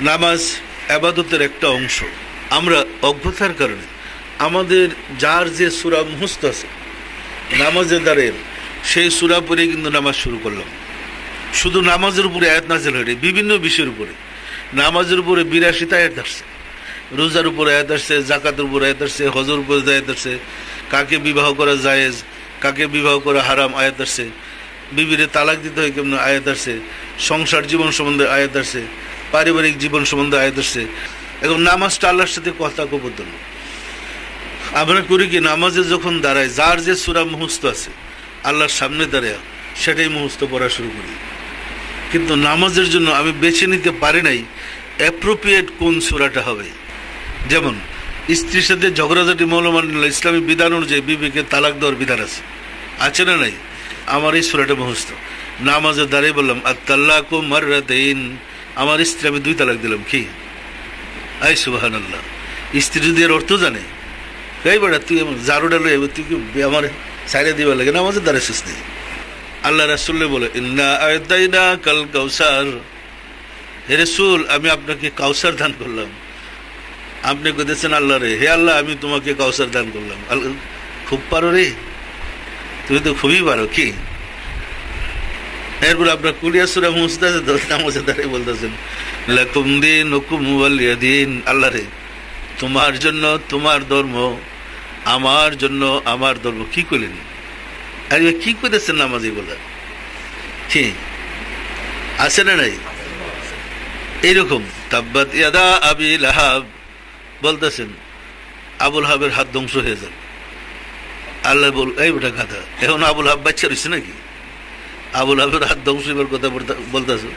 নামাজ আবাদতের একটা অংশ। আমরা অজ্ঞতার কারণে আমাদের যার যে সুরা মুহস্ত আছে, নামাজের দ্বারের সেই সুরা পরে কিন্তু নামাজ শুরু করলাম। শুধু নামাজের উপরে আয়াত নাজেল হয়ে বিভিন্ন বিষয়ের উপরে। নামাজের উপরে বিরাশিটা আয়াত আসছে। রোজার উপরে আয়াত আসছে জাকাতের উপরে আয়াত আসছে, হজর উপরে আয়াত আসছে, কাকে বিবাহ করা জায়েজ, কাকে বিবাহ করা হারাম আয়াত আসছে, বিবিরে তালাক দিতে হয় কেমন আয়াত আসছে, সংসার জীবন সম্বন্ধে আয়াত আসছে পারিবারিক জীবন সম্বন্ধে আয়াত আসছে। এখন নামাজটা আল্লাহর সাথে কথা কবদ্ধ আমরা করি কি, নামাজে যখন দাঁড়ায়, যার যে সুরা মুহস্ত আছে, আল্লাহর সামনে দাঁড়ায়, সেটাই মুহস্ত পড়া শুরু করি। কিন্তু নামাজের জন্য আমি বেছে নিতে পারি নাই অ্যাপ্রোপ্রিয়েট কোন সুরাটা হবে। যেমন, স্ত্রীর সাথে ঝগড়াঝাটি মৌলমান ইসলামী বিধান অনুযায়ী বিবেকে তালাক দেওয়ার বিধান আছে। আছে না নাই? আমার এই সুরাটা মুহস্ত নামাজে দাঁড়িয়ে বললাম আর তাল্লাহ মার্রাতেইন আমার স্ত্রী, আমি দুই তালাক দিলাম, কি? আই সুবাহান আল্লাহ স্ত্রী যদি এর অর্থ জানে, এই বেড়া তুই জারুটা লই তুই কি আমার সাইডে দিবার লাগে? না আমাদের দ্বারা শেষ নেই। আল্লাহ রাসুল্লে বলে, ইন্না কাল কাউসার। হে রসুল, আমি আপনাকে কাউসার দান করলাম। আপনি কেছেন আল্লাহ রে, হে আল্লাহ, আমি তোমাকে কাউসার দান করলাম। খুব পারো রে? তুমি তো খুবই পারো, কি? এরপর আপনার কুলিয়া সুরা মুস্তাজ নামাজে দাঁড়িয়ে বলতেছেন, লাকুম দিন হুকুম দিন আল্লাহ রে, তোমার জন্য তোমার ধর্ম, আমার জন্য আমার ধর্ম, কি করলেন আরে কি করেছেন নামাজ এগুলা কি? আছে না নাই? এইরকম, তাব্বাত ইয়াদা আবি লাহাব বলতেছেন, আবুল হাবের হাত ধ্বংস হয়ে যাবে। আল্লাহ বল, এই ওটা কথা এখন আবুল হাব বাচ্চা রয়েছে নাকি? আবুল ধ্বংস হইবার কথা বলতেছে।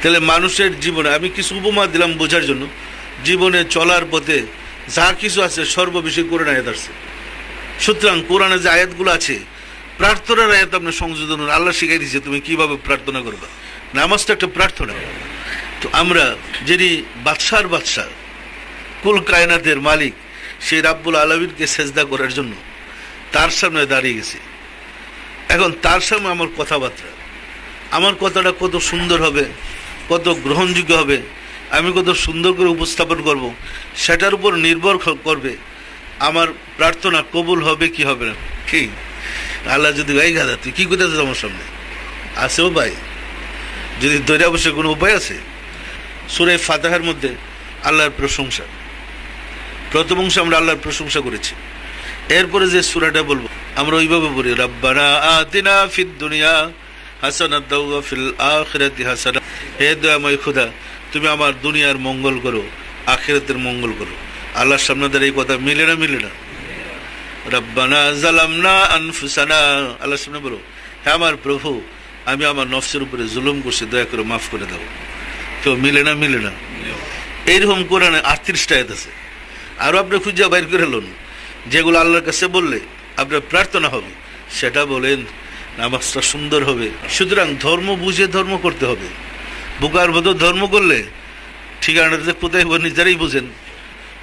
তাহলে মানুষের জীবনে, আমি কিছু উপমা দিলাম বোঝার জন্য। জীবনে চলার পথে যা কিছু আছে সর্ববিষয় কোরআন আয়াত আসছে। সুতরাং কোরআনে যে আয়াতগুলো আছে, প্রার্থনার আয়াত আপনার সংযোজন আল্লাহ শিখাই দিচ্ছে তুমি কীভাবে প্রার্থনা করবা। নামাজটা একটা প্রার্থনা। তো আমরা যিনি বাদশার বাদশাহ, কুল কায়নাতের মালিক, সেই রাব্বুল আলমীরকে সেজদা করার জন্য তার সামনে দাঁড়িয়ে গেছি। এখন তার সামনে আমার কথাবার্তা। আমার কথাটা কত সুন্দর হবে, কত গ্রহণযোগ্য হবে, আমি কত সুন্দর করে উপস্থাপন করব, সেটার উপর নির্ভর করবে। আমার প্রার্থনা কবুল হবে কি হবে না? কি? আল্লাহ যদি গাই গাদা তুই কী করতে আমার সামনে? আছেও ভাই যদি দৈরা বসে কোনো উপায় আছে? সুরে ফাতাহার মধ্যে আল্লাহর প্রশংসা। প্রথম অংশে আমরা আল্লাহর প্রশংসা করেছি। এরপরে যে সুরাটা বলব আমরা ওইভাবে বলি রাব্বানা আতিনা ফিদ দুনিয়া হাসানা দাউয়া ফিল আখিরাতি হাসানা হে দয়াময় খুদা, তুমি আমার দুনিয়ার মঙ্গল করো, আখিরাতের মঙ্গল করো। আল্লাহর সামনে এই কথা মিলে না মিলে না? রব্বানা জালামনা আনফুসানা। আল্লাহর সামনে বলো হ্যাঁ আমার প্রভু, আমি আমার নফসের উপরে জুলুম করছি, দয়া করে মাফ করে দাও। কেউ মিলে না মিলে না? এইরকম কোরআনে আটত্রিশটা আছে। আরও আপনি খুঁজে বাইর করে লোন, যেগুলো আল্লাহর কাছে বললে আপনার প্রার্থনা হবে। সেটা বলেন, নামাজটা সুন্দর হবে। সুতরাং ধর্ম বুঝে ধর্ম করতে হবে। বুকার মতো ধর্ম করলে ঠিকানাটা কোথায় নিজেরাই বুঝেন।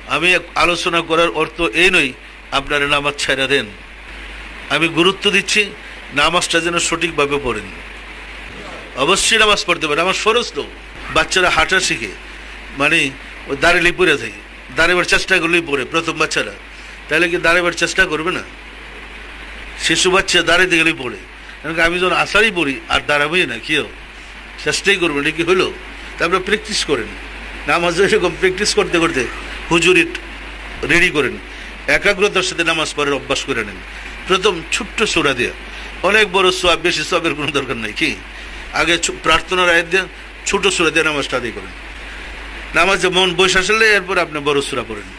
আমি আলোচনা করার অর্থ এই নই আপনারা নামাজ ছাড়া দেন। আমি গুরুত্ব দিচ্ছি, নামাজটা যেন সঠিকভাবে পড়েন। অবশ্যই নামাজ পড়তে পারে আমার ফরজ তো। বাচ্চারা হাঁটা শিখে। মানে ওই দাঁড়িয়ে পড়ে থাকে দাঁড়াবার চেষ্টা করলেই পড়ে প্রথম বাচ্চারা। তাহলে কি দাঁড়াবার চেষ্টা করবে না? শিশু বাচ্চা দাঁড়াইতে গেলেই পড়ে। কারণ আমি যখন আশারই পড়ি, আর দাঁড়াবোই না কেউ চেষ্টাই করব এটা কি হলো? তারপরে প্র্যাকটিস করেন। নামাজ এরকম প্র্যাকটিস করতে করতে হুজুরি রেডি করেন। একাগ্রতার সাথে নামাজ পড়ার অভ্যাস করে নেন। প্রথম ছোট্ট সোরা দেওয়া অনেক বড় সোয়াব, বেশি সোয়াবের কোনো দরকার নাই, কি? আগে প্রার্থনার আয় দিয়ে ছোটো সুরা দিয়ে নামাজটা আদায় করেন। নামাজে মন বসে আসলে এরপর আপনি বড় সুরা পড়েন।